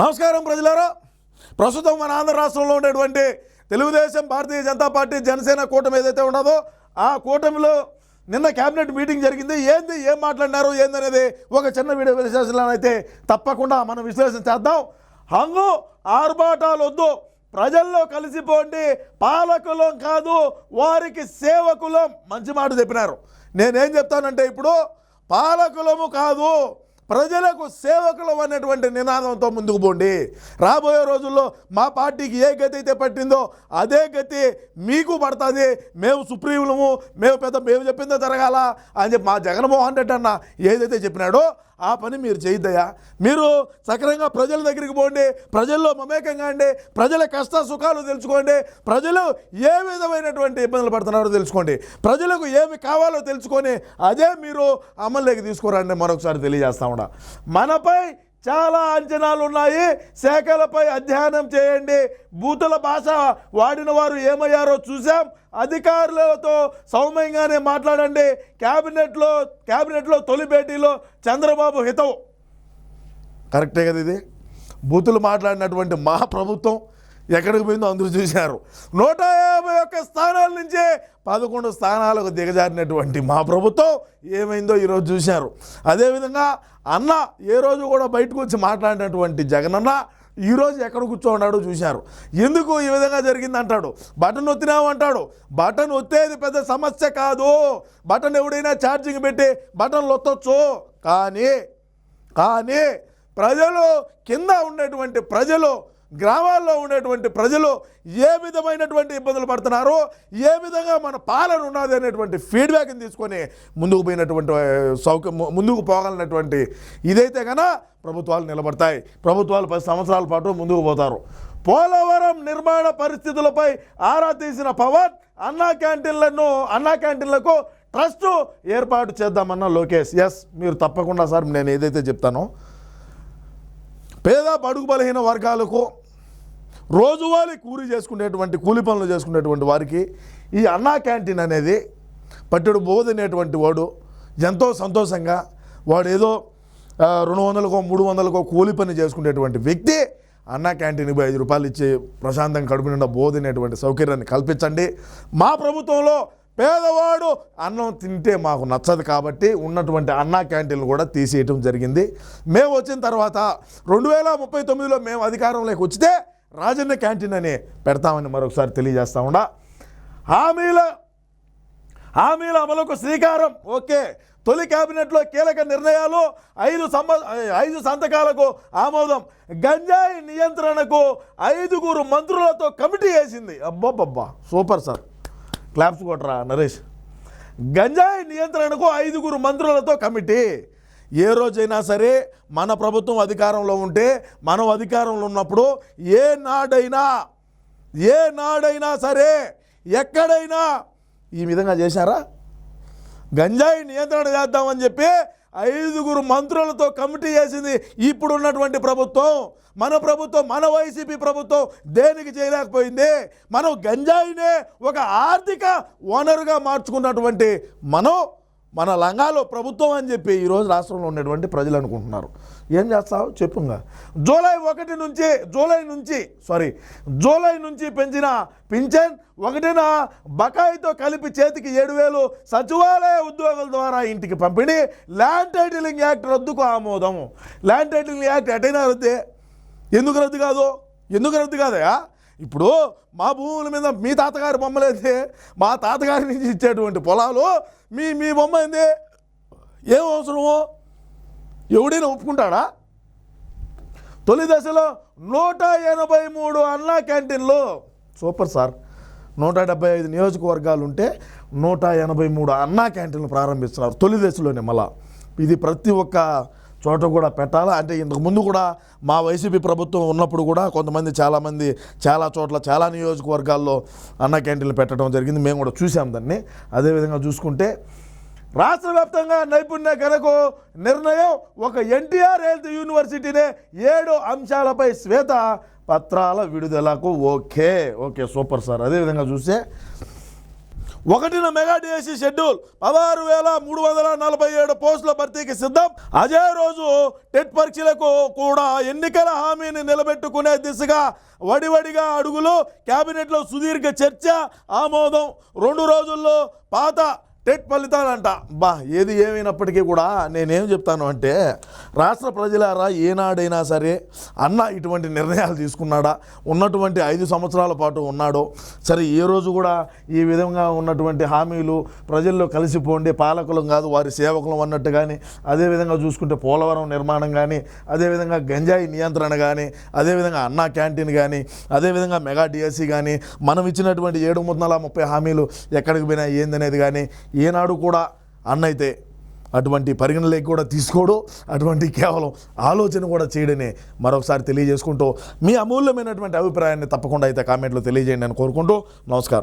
నమస్కారం ప్రజలారా. ప్రస్తుతం మన ఆంధ్ర రాష్ట్రంలో ఉండేటువంటి తెలుగుదేశం భారతీయ జనతా పార్టీ జనసేన కూటమి ఏదైతే ఉన్నదో ఆ కూటమిలో నిన్న కేబినెట్ మీటింగ్ జరిగింది. ఏంది ఏం మాట్లాడినారు ఏందనేది ఒక చిన్న వీడియో విశ్లేషణలోనైతే అయితే తప్పకుండా మనం విశ్లేషణ చేద్దాం. హంగు ఆర్భాటాలు వద్దు ప్రజల్లో కలిసిపోండి. పాలకులం కాదు వారికి సేవకులం. మంచి మాట చెప్పినారు. నేనేం చెప్తానంటే ఇప్పుడు పాలకులము కాదు ప్రజలకు సేవకులం అనేటువంటి నినాదంతో ముందుకు పోండి. రాబోయే రోజుల్లో మా పార్టీకి ఏ గతి అయితే పట్టిందో అదే గతి మీకు పడుతుంది. మేము సుప్రీములము మేము పెద్ద మేము చెప్పిందో జరగాల అని చెప్పి మా జగన్మోహన్ రెడ్డి అన్న ఏదైతే చెప్పినాడో ఆ పని మీరు చేయొద్దయ్యా. మీరు సక్రమంగా ప్రజల దగ్గరికి పోండి ప్రజల్లో మమేకంగా అండి ప్రజల కష్ట సుఖాలు తెలుసుకోండి ప్రజలు ఏ విధమైనటువంటి ఇబ్బందులు పడుతున్నారో తెలుసుకోండి. ప్రజలకు ఏమి కావాలో తెలుసుకొని అదే మీరు అమల్లోకి తీసుకురండి మరొకసారి తెలియజేస్తా ఉండ మనపై చాలా అంచనాలు ఉన్నాయి శాఖలపై అధ్యయనం చేయండి. బూతుల భాష వాడిన వారు ఏమయ్యారో చూసాం అధికారులతో సౌమ్యంగానే మాట్లాడండి. క్యాబినెట్లో క్యాబినెట్లో తొలి భేటీలో చంద్రబాబు హితవు. కరెక్టే కదా ఇది? బూతులు మాట్లాడినటువంటి మా ప్రభుత్వం ఎక్కడికి పోయిందో అందరూ చూశారు. నూట యాభై ఒక్క స్థానాల నుంచే పదకొండు స్థానాలకు దిగజారినటువంటి మా ప్రభుత్వం ఏమైందో ఈరోజు చూశారు. అదేవిధంగా అన్న ఏ రోజు కూడా బయటకు వచ్చి మాట్లాడినటువంటి జగనన్న ఈరోజు ఎక్కడ కూర్చోన్నాడో చూశారు. ఎందుకు ఈ విధంగా జరిగింది అంటాడు బటన్ ఒత్తినావు అంటాడు. బటన్ ఒత్తేది పెద్ద సమస్య కాదు. బటన్ ఎవడైనా ఛార్జింగ్ పెట్టి బటన్లు ఒత్తొచ్చు కానీ కానీ ప్రజలు కింద ఉండేటువంటి ప్రజలు గ్రామాల్లో ఉండేటువంటి ప్రజలు ఏ విధమైనటువంటి ఇబ్బందులు పడుతున్నారో ఏ విధంగా మన పాలన ఉన్నది అనేటువంటి ఫీడ్బ్యాక్ని తీసుకొని ముందుకు పోయినటువంటి సౌక ముందుకు పోగలనటువంటి ఇదైతే కన ప్రభుత్వాలు నిలబడతాయి. ప్రభుత్వాలు పది సంవత్సరాల పాటు ముందుకు పోతారు. పోలవరం నిర్మాణ పరిస్థితులపై ఆరా తీసిన పవన్ అన్నా క్యాంటీన్లను అన్నా క్యాంటీన్లకు ట్రస్ట్ ఏర్పాటు చేద్దామన్న లోకేష్. ఎస్ మీరు తప్పకుండా సార్ నేను ఏదైతే చెప్తానో పేద బడుగు బలహీన వర్గాలకు రోజువారీ కూలీ చేసుకునేటువంటి కూలి పనులు చేసుకునేటువంటి వారికి ఈ అన్నా క్యాంటీన్ అనేది పట్టెడు బోధనేటువంటి వాడు ఎంతో సంతోషంగా వాడు ఏదో రెండు వందలకో మూడు వందలకో కూలి పని చేసుకునేటువంటి వ్యక్తి అన్నా క్యాంటీన్కి ఐదు రూపాయలు ఇచ్చి ప్రశాంతంగా కడుపు నిండా బోధనేటువంటి సౌకర్యాన్ని కల్పించండి. మా ప్రభుత్వంలో పేదవాడు అన్నం తింటే మాకు నచ్చదు కాబట్టి ఉన్నటువంటి అన్నా క్యాంటీన్లు కూడా తీసేయటం జరిగింది. మేము వచ్చిన తర్వాత రెండు వేల ముప్పై తొమ్మిదిలో మేము అధికారంలోకి వచ్చితే రాజన్న క్యాంటీన్ అని పెడతామని మరొకసారి తెలియజేస్తా ఉండా. హామీల హామీల అమలుకు శ్రీకారం. ఓకే. తొలి కేబినెట్లో కీలక నిర్ణయాలు ఐదు సంబ ఐదు సంతకాలకు ఆమోదం. గంజాయి నియంత్రణకు ఐదుగురు మంత్రులతో కమిటీ వేసింది. అబ్బబ్బబ్బా. Super sir. క్లాప్స్ కొట్టరా నరేష్. గంజాయి నియంత్రణకు ఐదుగురు మంత్రులతో కమిటీ. ఏ రోజైనా సరే మన ప్రభుత్వం అధికారంలో ఉంటే మనం అధికారంలో ఉన్నప్పుడు ఏ నాడైనా ఏ నాడైనా సరే ఎక్కడైనా ఈ విధంగా చేశారా? గంజాయి నియంత్రణ చేద్దామని చెప్పి ఐదుగురు మంత్రులతో కమిటీ చేసింది ఇప్పుడు ఉన్నటువంటి ప్రభుత్వం. మన ప్రభుత్వం మన వైసీపీ ప్రభుత్వం దేనికి చేయలేకపోయింది? మనం గంజాయినే ఒక ఆర్థిక వనరుగా మార్చుకున్నటువంటి మనం మన లంగాలో ప్రభుత్వం అని చెప్పి ఈరోజు రాష్ట్రంలో ఉన్నటువంటి ప్రజలు అనుకుంటున్నారు. ఏం చేస్తావు? చెప్పుగా. జూలై ఒకటి నుంచి జూలై నుంచి సారీ జూలై నుంచి పెంచిన పింఛన్ ఒకటిన బకాయితో కలిపి చేతికి ఏడు వేలు సచివాలయ ఉద్యోగుల ద్వారా ఇంటికి పంపిణీ. ల్యాండ్ టైటిలింగ్ యాక్ట్ రద్దుకు ఆమోదం ల్యాండ్ టైటిలింగ్ యాక్ట్ ఎటైనా రద్దే? ఎందుకు రద్దు కాదు? ఎందుకు రద్దు కాదయా? ఇప్పుడు మా భూముల మీద మీ తాతగారి బొమ్మలేదే మా తాతగారి నుంచి ఇచ్చేటువంటి పొలాలు మీ మీ బొమ్మ ఏంది? ఏం అవసరమో? ఎవడైనా ఒప్పుకుంటాడా? తొలి దశలో నూట ఎనభై మూడు అన్నా క్యాంటీన్లు. Super sir. నూట డెబ్బై ఐదు నియోజకవర్గాలు ఉంటే నూట ఎనభై మూడు అన్నా క్యాంటీన్లు ప్రారంభిస్తున్నారు తొలి దశలోనే మళ్ళా. ఇది ప్రతి ఒక్క చోట కూడా పెట్టాలా? అంటే ఇంతకు ముందు కూడా మా వైసీపీ ప్రభుత్వం ఉన్నప్పుడు కూడా కొంతమంది చాలామంది చాలా చోట్ల చాలా నియోజకవర్గాల్లో అన్న క్యాంటీన్లు పెట్టడం జరిగింది. మేము కూడా చూసాం దాన్ని. అదేవిధంగా చూసుకుంటే రాష్ట్ర వ్యాప్తంగా నైపుణ్య గనకు నిర్ణయం ఒక ఎన్టీఆర్ హెల్త్ యూనివర్సిటీనే ఏడు అంశాలపై శ్వేత పత్రాల విడుదలకు ఓకే. Okay super sir. అదేవిధంగా చూస్తే ఒకటిన మెగా డిఎస్సి షెడ్యూల్ పదహారు వేల మూడు వందల నలభై ఏడు పోస్టుల భర్తీకి సిద్ధం. అదే రోజు టెట్ పరీక్షలకు కూడా ఎన్నికల హామీని నిలబెట్టుకునే దిశగా వడివడిగా అడుగులు క్యాబినెట్లో సుదీర్ఘ చర్చ ఆమోదం. రెండు రోజుల్లో పాత టెట్ ఫలితాలంట. బా ఏది ఏమైనప్పటికీ కూడా నేనేం చెప్తాను అంటే రాష్ట్ర ప్రజలారా ఏనాడైనా సరే అన్న ఇటువంటి నిర్ణయాలు తీసుకున్నాడా? ఉన్నటువంటి ఐదు సంవత్సరాల పాటు ఉన్నాడో? సరే ఏ రోజు కూడా ఈ విధంగా ఉన్నటువంటి హామీలు ప్రజల్లో కలిసిపోండి. పాలకులం కాదు వారి సేవకులం అన్నట్టు కానీ అదేవిధంగా చూసుకుంటే పోలవరం నిర్మాణం కానీ అదేవిధంగా గంజాయి నియంత్రణ కానీ అదేవిధంగా అన్నా క్యాంటీన్ కానీ అదేవిధంగా మెగా డిఎస్సి కానీ మనం ఇచ్చినటువంటి ఏడు వందల ముప్పై హామీలు ఎక్కడికి పోయినా ఏందనేది కానీ ఏనాడు కూడా అన్నైతే అటువంటి పరిగణలోకి కూడా తీసుకోడు. అటువంటి కేవలం ఆలోచన కూడా చేయడనే మరొకసారి తెలియజేసుకుంటూ మీ అమూల్యమైనటువంటి అభిప్రాయాన్ని తప్పకుండా అయితే కామెంట్లో తెలియజేయండి అని కోరుకుంటూ నమస్కారం.